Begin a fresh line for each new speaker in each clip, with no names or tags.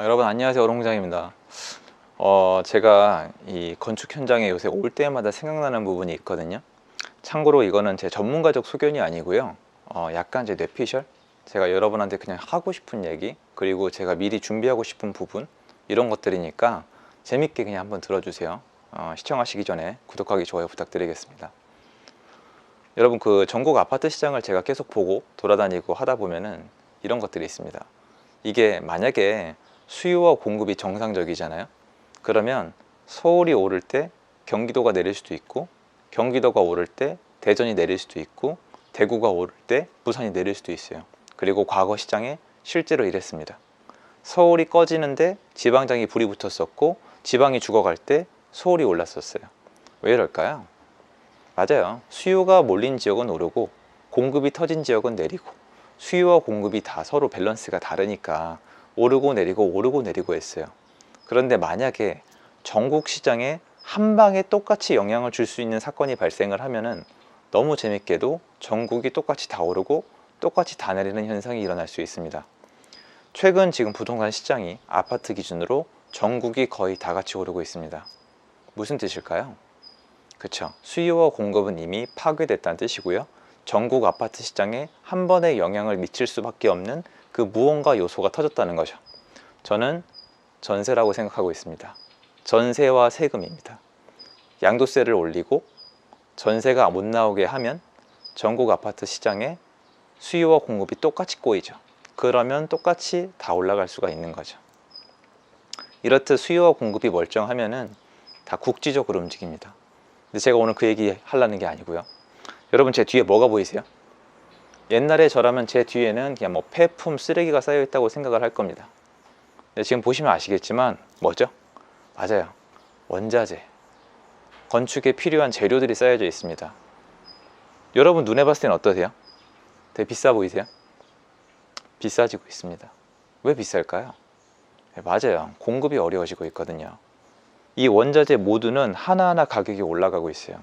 아, 여러분 안녕하세요 오롱장입니다. 어, 제가 이 건축 현장에 요새 올 때마다 생각나는 부분이 있거든요. 참고로 이거는 제 전문가적 소견이 아니고요. 어, 약간 제 뇌피셜 제가 여러분한테 그냥 하고 싶은 얘기 그리고 제가 미리 준비하고 싶은 부분 이런 것들이니까 재밌게 그냥 한번 들어주세요. 어, 시청하시기 전에 구독하기 좋아요 부탁드리겠습니다. 여러분 그 전국 아파트 시장을 제가 계속 보고 돌아다니고 하다 보면은 이런 것들이 있습니다. 이게 만약에 수요와 공급이 정상적이잖아요. 그러면 서울이 오를 때 경기도가 내릴 수도 있고 경기도가 오를 때 대전이 내릴 수도 있고 대구가 오를 때 부산이 내릴 수도 있어요. 그리고 과거 시장에 실제로 이랬습니다. 서울이 꺼지는데 지방장이 불이 붙었었고 지방이 죽어갈 때 서울이 올랐었어요. 왜 이럴까요? 맞아요. 수요가 몰린 지역은 오르고 공급이 터진 지역은 내리고 수요와 공급이 다 서로 밸런스가 다르니까 오르고 내리고 오르고 내리고 했어요. 그런데 만약에 전국 시장에 한 방에 똑같이 영향을 줄 수 있는 사건이 발생을 하면은 너무 재밌게도 전국이 똑같이 다 오르고 똑같이 다 내리는 현상이 일어날 수 있습니다. 최근 지금 부동산 시장이 아파트 기준으로 전국이 거의 다 같이 오르고 있습니다. 무슨 뜻일까요? 그쵸. 수요와 공급은 이미 파괴됐다는 뜻이고요. 전국 아파트 시장에 한 번에 영향을 미칠 수밖에 없는 그 무언가 요소가 터졌다는 거죠. 저는 전세라고 생각하고 있습니다. 전세와 세금입니다. 양도세를 올리고 전세가 못 나오게 하면 전국 아파트 시장에 수요와 공급이 똑같이 꼬이죠. 그러면 똑같이 다 올라갈 수가 있는 거죠. 이렇듯 수요와 공급이 멀쩡하면은 다 국지적으로 움직입니다. 근데 제가 오늘 그 얘기 하려는 게 아니고요. 여러분 제 뒤에 뭐가 보이세요? 옛날에 저라면 제 뒤에는 그냥 뭐 폐품 쓰레기가 쌓여 있다고 생각을 할 겁니다. 지금 보시면 아시겠지만 뭐죠? 맞아요. 원자재. 건축에 필요한 재료들이 쌓여져 있습니다. 여러분 눈에 봤을 때는 어떠세요? 되게 비싸 보이세요? 비싸지고 있습니다. 왜 비쌀까요? 네, 맞아요. 공급이 어려워지고 있거든요. 이 원자재 모두는 하나하나 가격이 올라가고 있어요.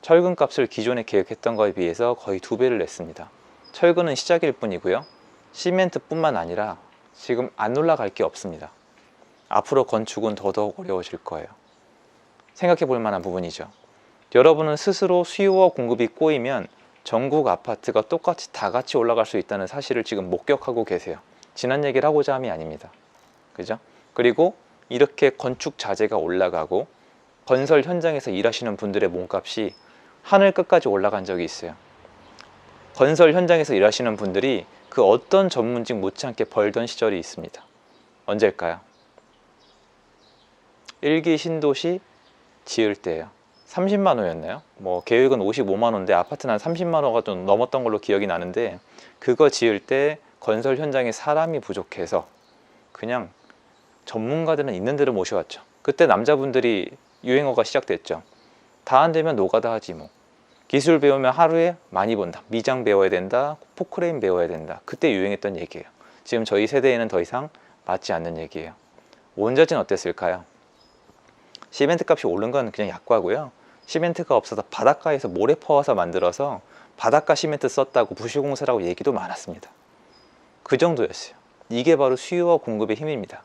철근 값을 기존에 계획했던 거에 비해서 거의 두 배를 냈습니다. 철근은 시작일 뿐이고요. 시멘트뿐만 아니라 지금 안 올라갈 게 없습니다. 앞으로 건축은 더더욱 어려워질 거예요. 생각해 볼 만한 부분이죠. 여러분은 스스로 수요와 공급이 꼬이면 전국 아파트가 똑같이 다 같이 올라갈 수 있다는 사실을 지금 목격하고 계세요. 지난 얘기를 하고자 함이 아닙니다. 그죠? 그리고 이렇게 건축 자재가 올라가고 건설 현장에서 일하시는 분들의 몸값이 하늘 끝까지 올라간 적이 있어요. 건설 현장에서 일하시는 분들이 그 어떤 전문직 못지않게 벌던 시절이 있습니다. 언제일까요? 일기 신도시 지을 때예요. 30만 호였나요? 뭐 계획은 55만 호인데 아파트는 한 30만 호가 좀 넘었던 걸로 기억이 나는데 그거 지을 때 건설 현장에 사람이 부족해서 그냥 전문가들은 있는 대로 모셔왔죠. 그때 남자분들이 유행어가 시작됐죠. 다 안 되면 노가다 하지 뭐. 기술 배우면 하루에 많이 번다. 미장 배워야 된다. 포크레인 배워야 된다. 그때 유행했던 얘기예요. 지금 저희 세대에는 더 이상 맞지 않는 얘기예요. 원자재는 어땠을까요? 시멘트 값이 오른 건 그냥 약과고요. 시멘트가 없어서 바닷가에서 모래 퍼와서 만들어서 바닷가 시멘트 썼다고 부실공사라고 얘기도 많았습니다. 그 정도였어요. 이게 바로 수요와 공급의 힘입니다.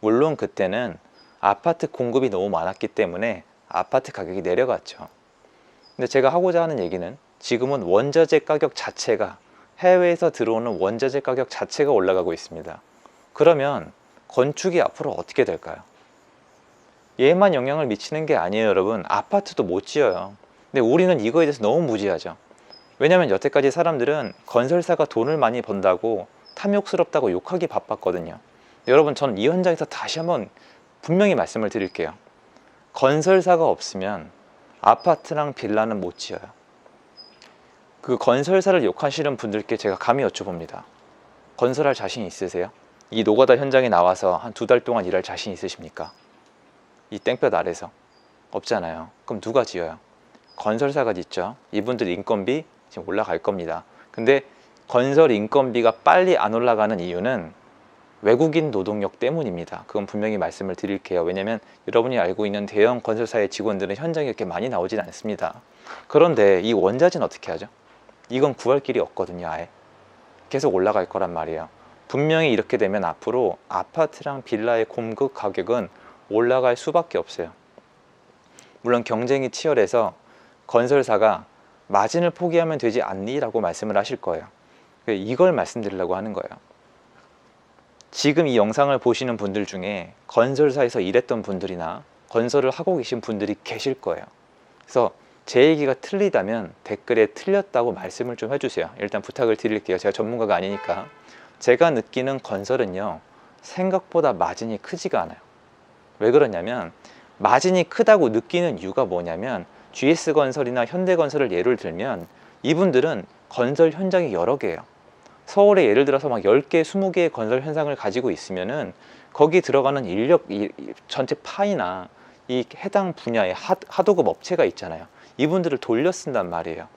물론 그때는 아파트 공급이 너무 많았기 때문에 아파트 가격이 내려갔죠. 근데 제가 하고자 하는 얘기는 지금은 원자재 가격 자체가 해외에서 들어오는 원자재 가격 자체가 올라가고 있습니다. 그러면 건축이 앞으로 어떻게 될까요? 얘만 영향을 미치는 게 아니에요, 여러분. 아파트도 못 지어요. 근데 우리는 이거에 대해서 너무 무지하죠. 왜냐하면 여태까지 사람들은 건설사가 돈을 많이 번다고 탐욕스럽다고 욕하기 바빴거든요. 여러분, 저는 이 현장에서 다시 한번 분명히 말씀을 드릴게요. 건설사가 없으면 아파트랑 빌라는 못 지어요. 그 건설사를 욕하시는 분들께 제가 감히 여쭤봅니다. 건설할 자신 있으세요? 이 노가다 현장에 나와서 한 두 달 동안 일할 자신 있으십니까? 이 땡볕 아래서 없잖아요. 그럼 누가 지어요? 건설사가 짓죠. 이분들 인건비 지금 올라갈 겁니다. 근데 건설 인건비가 빨리 안 올라가는 이유는 외국인 노동력 때문입니다. 그건 분명히 말씀을 드릴게요. 왜냐하면 여러분이 알고 있는 대형 건설사의 직원들은 현장에 이렇게 많이 나오진 않습니다. 그런데 이 원자재는 어떻게 하죠? 이건 구할 길이 없거든요. 아예 계속 올라갈 거란 말이에요. 분명히 이렇게 되면 앞으로 아파트랑 빌라의 공급 가격은 올라갈 수밖에 없어요. 물론 경쟁이 치열해서 건설사가 마진을 포기하면 되지 않니 라고 말씀을 하실 거예요. 이걸 말씀드리려고 하는 거예요. 지금 이 영상을 보시는 분들 중에 건설사에서 일했던 분들이나 건설을 하고 계신 분들이 계실 거예요. 그래서 제 얘기가 틀리다면 댓글에 틀렸다고 말씀을 좀 해주세요. 일단 부탁을 드릴게요. 제가 전문가가 아니니까. 제가 느끼는 건설은요, 생각보다 마진이 크지가 않아요. 왜 그러냐면, 마진이 크다고 느끼는 이유가 뭐냐면, GS건설이나 현대건설을 예를 들면, 이분들은 건설 현장이 여러 개예요. 서울에 예를 들어서 막 10개, 20개의 건설 현상을 가지고 있으면은 거기 들어가는 인력 이, 이 전체 파이나 이 해당 분야의 하, 하도급 업체가 있잖아요. 이분들을 돌려 쓴단 말이에요.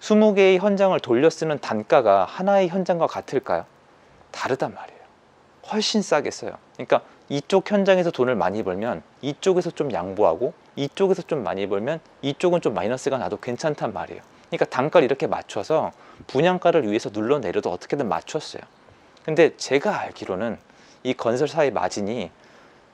20개의 현장을 돌려 쓰는 단가가 하나의 현장과 같을까요? 다르단 말이에요. 훨씬 싸게 써요. 그러니까 이쪽 현장에서 돈을 많이 벌면 이쪽에서 좀 양보하고 이쪽에서 좀 많이 벌면 이쪽은 좀 마이너스가 나도 괜찮단 말이에요. 그러니까 단가를 이렇게 맞춰서 분양가를 위해서 눌러내려도 어떻게든 맞췄어요. 근데 제가 알기로는 이 건설사의 마진이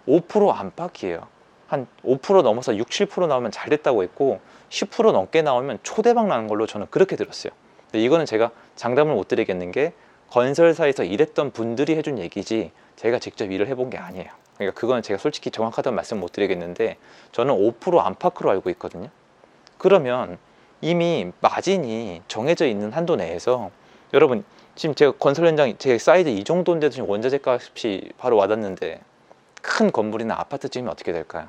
5% 안팎이에요. 한 5% 넘어서 6, 7% 나오면 잘 됐다고 했고 10% 넘게 나오면 초대박 나는 걸로 저는 그렇게 들었어요. 근데 이거는 제가 장담을 못 드리겠는 게 건설사에서 일했던 분들이 해준 얘기지 제가 직접 일을 해본 게 아니에요. 그러니까 그건 제가 솔직히 정확하다는 말씀 못 드리겠는데 저는 5% 안팎으로 알고 있거든요. 그러면 이미 마진이 정해져 있는 한도 내에서 여러분 지금 제가 건설 현장 제 사이즈 이 정도인데도 지금 원자재 값이 바로 와닿는데 큰 건물이나 아파트 지으면 어떻게 될까요?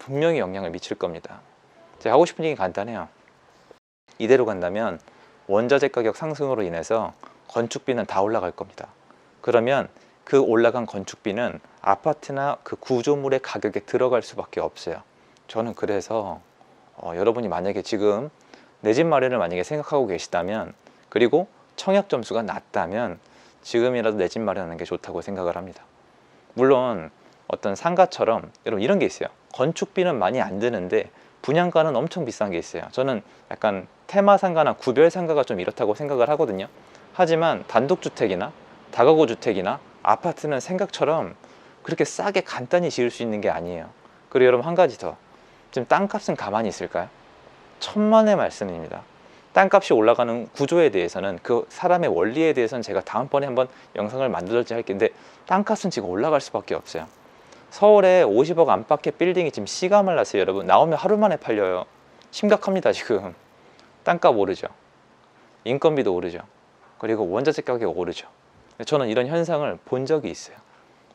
분명히 영향을 미칠 겁니다. 제가 하고 싶은 얘기 간단해요. 이대로 간다면 원자재 가격 상승으로 인해서 건축비는 다 올라갈 겁니다. 그러면 그 올라간 건축비는 아파트나 그 구조물의 가격에 들어갈 수밖에 없어요. 저는 그래서 어, 여러분이 만약에 지금 내 집 마련을 만약에 생각하고 계시다면 그리고 청약 점수가 낮다면 지금이라도 내 집 마련하는 게 좋다고 생각을 합니다. 물론 어떤 상가처럼 여러분 이런 게 있어요. 건축비는 많이 안 드는데 분양가는 엄청 비싼 게 있어요. 저는 약간 테마 상가나 구별 상가가 좀 이렇다고 생각을 하거든요. 하지만 단독주택이나 다가구 주택이나 아파트는 생각처럼 그렇게 싸게 간단히 지을 수 있는 게 아니에요. 그리고 여러분 한 가지 더. 지금 땅값은 가만히 있을까요? 천만의 말씀입니다. 땅값이 올라가는 구조에 대해서는 그 사람의 원리에 대해서는 제가 다음번에 한번 영상을 만들어지 할 텐데 땅값은 지금 올라갈 수밖에 없어요. 서울에 50억 안팎의 빌딩이 지금 씨가 말랐어요, 여러분. 나오면 하루 만에 팔려요. 심각합니다, 지금. 땅값 오르죠. 인건비도 오르죠. 그리고 원자재 가격이 오르죠. 저는 이런 현상을 본 적이 있어요.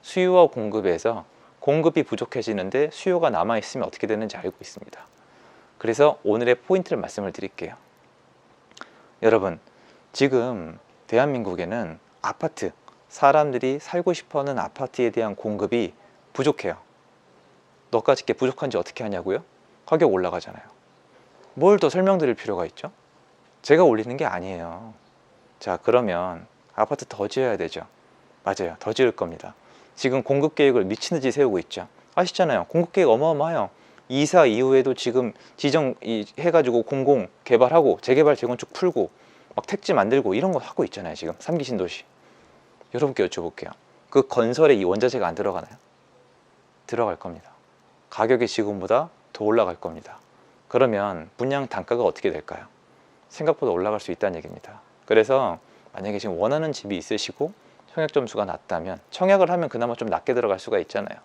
수요와 공급에서 공급이 부족해지는데 수요가 남아 있으면 어떻게 되는지 알고 있습니다. 그래서 오늘의 포인트를 말씀을 드릴게요. 여러분, 지금 대한민국에는 아파트, 사람들이 살고 싶어 하는 아파트에 대한 공급이 부족해요. 너까지 게 부족한지 어떻게 하냐고요? 가격 올라가잖아요. 뭘 더 설명드릴 필요가 있죠? 제가 올리는 게 아니에요. 자, 그러면 아파트 더 지어야 되죠. 맞아요. 더 지을 겁니다. 지금 공급 계획을 미친 듯이 세우고 있죠. 아시잖아요. 공급 계획 어마어마해요. 이사 이후에도 지금 지정 해가지고 공공 개발하고 재개발 재건축 풀고 막 택지 만들고 이런 거 하고 있잖아요. 지금 삼기 신도시. 여러분께 여쭤볼게요. 그 건설에 이 원자재가 안 들어가나요? 들어갈 겁니다. 가격이 지금보다 더 올라갈 겁니다. 그러면 분양 단가가 어떻게 될까요? 생각보다 올라갈 수 있다는 얘기입니다. 그래서 만약에 지금 원하는 집이 있으시고 청약 점수가 낮다면 청약을 하면 그나마 좀 낮게 들어갈 수가 있잖아요.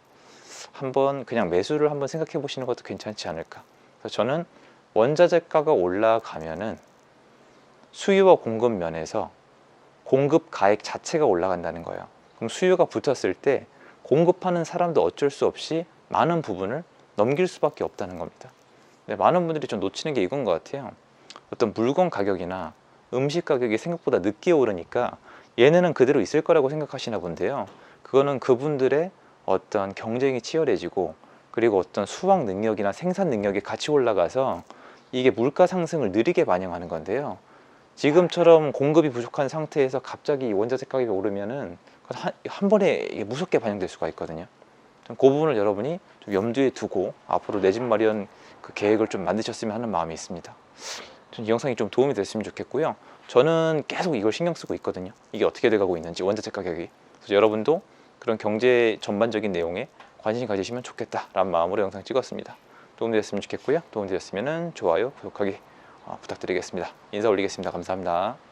한번 그냥 매수를 한번 생각해 보시는 것도 괜찮지 않을까. 그래서 저는 원자재가가 올라가면은 수요와 공급 면에서 공급 가액 자체가 올라간다는 거예요. 그럼 수요가 붙었을 때 공급하는 사람도 어쩔 수 없이 많은 부분을 넘길 수밖에 없다는 겁니다. 네, 많은 분들이 좀 놓치는 게 이건 것 같아요. 어떤 물건 가격이나 음식 가격이 생각보다 늦게 오르니까 얘네는 그대로 있을 거라고 생각하시나 본데요. 그거는 그분들의 어떤 경쟁이 치열해지고 그리고 어떤 수확 능력이나 생산 능력이 같이 올라가서 이게 물가 상승을 느리게 반영하는 건데요. 지금처럼 공급이 부족한 상태에서 갑자기 원자재 가격이 오르면은 한, 한 번에 무섭게 반영될 수가 있거든요. 그 부분을 여러분이 좀 염두에 두고 앞으로 내 집 마련 그 계획을 좀 만드셨으면 하는 마음이 있습니다. 이 영상이 좀 도움이 됐으면 좋겠고요. 저는 계속 이걸 신경 쓰고 있거든요. 이게 어떻게 돼가고 있는지 원자재 가격이. 그래서 여러분도 그런 경제 전반적인 내용에 관심 가지시면 좋겠다라는 마음으로 영상 찍었습니다. 도움되셨으면 좋겠고요. 도움되셨으면 좋아요, 구독하기 어, 부탁드리겠습니다. 인사 올리겠습니다. 감사합니다.